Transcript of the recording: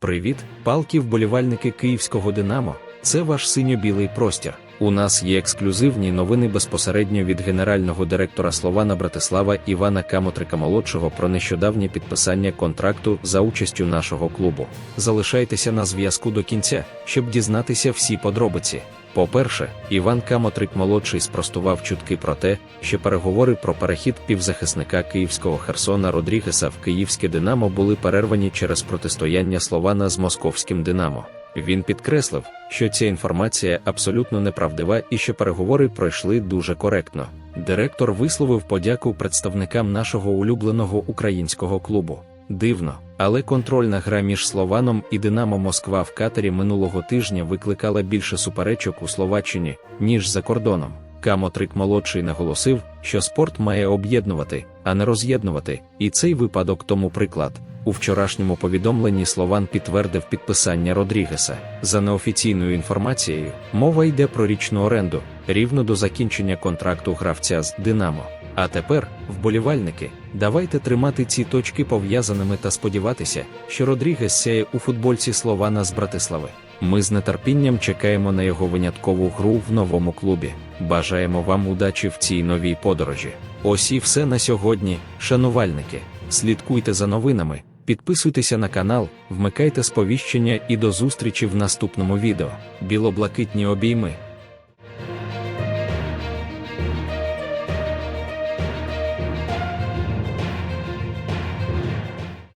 Привіт, палки вболівальники київського Динамо. Це ваш синьо-білий простір. У нас є ексклюзивні новини безпосередньо від генерального директора Слована Братислава Івана Камотрика молодшого про нещодавнє підписання контракту за участю нашого клубу. Залишайтеся на зв'язку до кінця, щоб дізнатися всі подробиці. По-перше, Іван Камотрик молодший спростував чутки про те, що переговори про перехід півзахисника київського Херсона Родрігеса в київське Динамо були перервані через протистояння Слована з московським Динамо. Він підкреслив, що ця інформація абсолютно неправдива і що переговори пройшли дуже коректно. Директор висловив подяку представникам нашого улюбленого українського клубу. Дивно, але контрольна гра між Слованом і Динамо Москва в Катарі минулого тижня викликала більше суперечок у Словаччині, ніж за кордоном. Камотрик молодший наголосив, що спорт має об'єднувати, а не роз'єднувати, і цей випадок тому приклад. У вчорашньому повідомленні Слован підтвердив підписання Родрігеса. За неофіційною інформацією, мова йде про річну оренду, рівно до закінчення контракту гравця з Динамо. А тепер, вболівальники, давайте тримати ці точки пов'язаними та сподіватися, що Родрігес сяє у футбольці Слована з Братислави. Ми з нетерпінням чекаємо на його виняткову гру в новому клубі. Бажаємо вам удачі в цій новій подорожі. Ось і все на сьогодні, шанувальники. Слідкуйте за новинами, підписуйтеся на канал, вмикайте сповіщення і до зустрічі в наступному відео. Білоблакитні обійми.